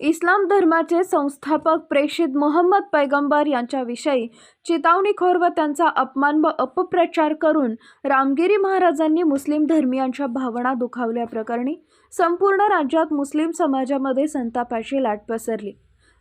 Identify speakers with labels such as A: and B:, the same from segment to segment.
A: इस्लाम धर्माचे संस्थापक प्रेषित मोहम्मद पैगंबर यांच्याविषयी चितावणीखोर व त्यांचा अपमान व अपप्रचार करून रामगिरी महाराजांनी मुस्लिम धर्मियांच्या भावना दुखावल्याप्रकरणी संपूर्ण राज्यात मुस्लिम समाजामध्ये संतापाची लाट पसरली.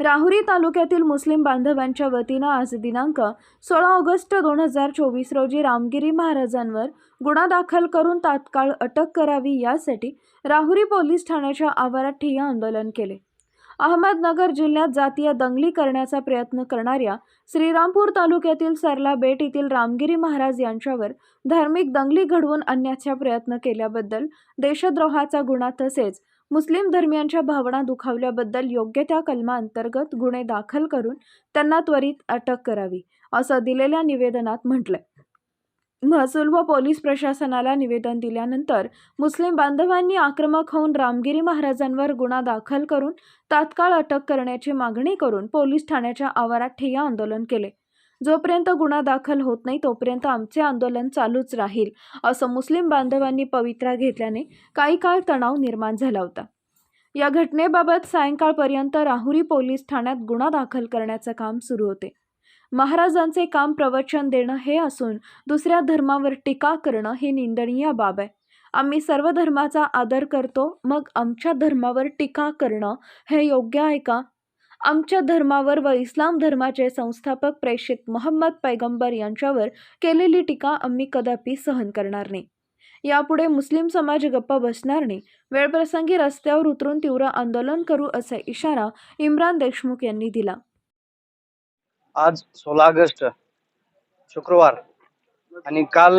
A: राहुरी तालुक्यातील मुस्लिम बांधवांच्या वतीनं आज दिनांक सोळा ऑगस्ट दोन हजार चोवीस रोजी रामगिरी महाराजांवर गुन्हा दाखल करून तात्काळ अटक करावी यासाठी राहुरी पोलीस ठाण्याच्या आवारात ठिय्या आंदोलन केले. अहमदनगर जिल्ह्यात जातीय दंगली करण्याचा प्रयत्न करणाऱ्या श्रीरामपूर तालुक्यातील सरला बेट येथील रामगिरी महाराज यांच्यावर धार्मिक दंगली घडवून आणण्याचा प्रयत्न केल्याबद्दल देशद्रोहाचा गुन्हा तसेच मुस्लिम धर्मियांच्या भावना दुखावल्याबद्दल योग्य त्या कलमाअंतर्गत गुन्हे दाखल करून त्यांना त्वरित अटक करावी असं दिलेल्या निवेदनात म्हटलंय. महसूल व पोलीस प्रशासनाला निवेदन दिल्यानंतर मुस्लिम बांधवांनी आक्रमक होऊन रामगिरी महाराजांवर गुन्हा दाखल करून तात्काळ अटक करण्याची मागणी करून पोलीस ठाण्याच्या आवारात ठिय्या आंदोलन केले. जोपर्यंत गुन्हा दाखल होत नाही तोपर्यंत आमचे आंदोलन चालूच राहील असं मुस्लिम बांधवांनी पवित्रा घेतल्याने काही काळ तणाव निर्माण झाला होता. या घटनेबाबत सायंकाळपर्यंत राहुरी पोलीस ठाण्यात गुन्हा दाखल करण्याचं काम सुरू होते. महाराजांचे काम प्रवचन देणं हे असून दुसऱ्या धर्मावर टीका करणं ही निंदनीय बाब आहे. आम्ही सर्व धर्माचा आदर करतो मग आमच्या धर्मावर टीका करणं हे योग्य आहे का? आमच्या धर्मावर व इस्लाम धर्माचे संस्थापक प्रेषित मोहम्मद पैगंबर यांच्यावर केलेली टीका आम्ही कदापि सहन करणार नाही. यापुढे मुस्लिम समाज गप्प बसणार नाही. वेळप्रसंगी रस्त्यावर उतरून तीव्र आंदोलन करू असा इशारा इम्रान देशमुख यांनी दिला.
B: आज सोळा ऑगस्ट शुक्रवार आणि काल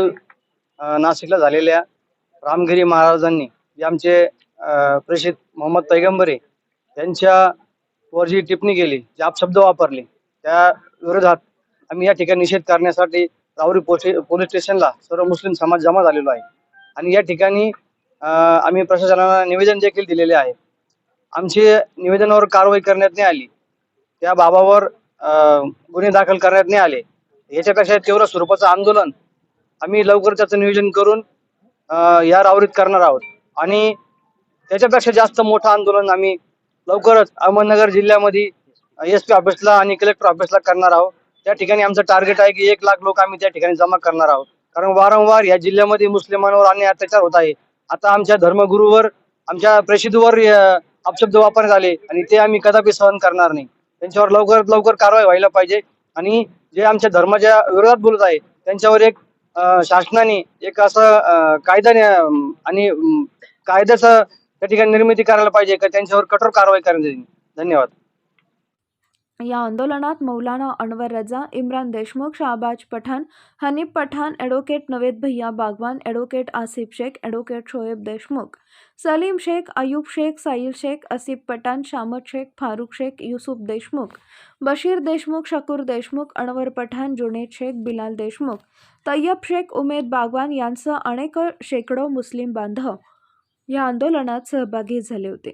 B: नाशिकला झालेल्या रामगिरी महाराजांनी जे आमचे प्रेषित मोहम्मद पैगंबरे यांच्यावर जी टिप्पणी केली जे अपशब्द वापरले त्या विरोधात आम्ही या ठिकाणी निषेध करण्यासाठी राहुरी पोलीस स्टेशनला सर्व मुस्लिम समाज जमा झालेलो आहे. आणि या ठिकाणी आम्ही प्रशासनाला निवेदन देखील दिलेले आहे. आमचे निवेदनावर कारवाई करण्यात नाही आली. त्या बाबावर गुन्हे दाखल करण्यात नाही आले. याच्यापेक्षा तीव्र स्वरूपाचं आंदोलन आम्ही लवकर त्याचं नियोजन करून अ, या रावरीत करणार आहोत. आणि त्याच्यापेक्षा जास्त मोठं आंदोलन आम्ही लवकरच अहमदनगर जिल्ह्यामध्ये एस पी ऑफिसला आणि कलेक्टर ऑफिसला करणार आहोत. त्या ठिकाणी आमचं टार्गेट आहे की एक लाख लोक आम्ही त्या ठिकाणी जमा करणार आहोत. कारण वारंवार या जिल्ह्यामध्ये मुस्लिमांवर अन्याय अत्याचार होत आहे. आता आमच्या धर्मगुरूवर आमच्या प्रेषितवर अपशब्द वापरण्यात आले आणि ते आम्ही कदापि सहन करणार नाही. त्यांच्यावर लवकरात लवकर कारवाई व्हायला पाहिजे. आणि जे आमच्या धर्माच्या विरोधात बोलत आहे त्यांच्यावर एक शासनाने एक असं कायद्याने कायदा आणि कायद्याचं त्या ठिकाणी निर्मिती करायला पाहिजे का त्यांच्यावर कठोर कारवाई करण्यात धन्यवाद.
A: या आंदोलनात Maulana Anwar Raza Imran Deshmukh Shahbaz Pathan Hanif Pathan advocate Naved Bhaiya Bagwan advocate Asif Shaikh advocate Shoaib Deshmukh Salim Shaikh Ayub Shaikh Sahil Shaikh Asif Pathan Shamat Shaikh Farukh Shaikh Yusuf Deshmukh Bashir Deshmukh Shakur Deshmukh Anwar Pathan Junaid Shaikh Bilal Deshmukh Tayyab Shaikh Umed Bagwan यांसह अनेक शेकडो मुस्लिम बांधव या आंदोलनात सहभागी झाले होते.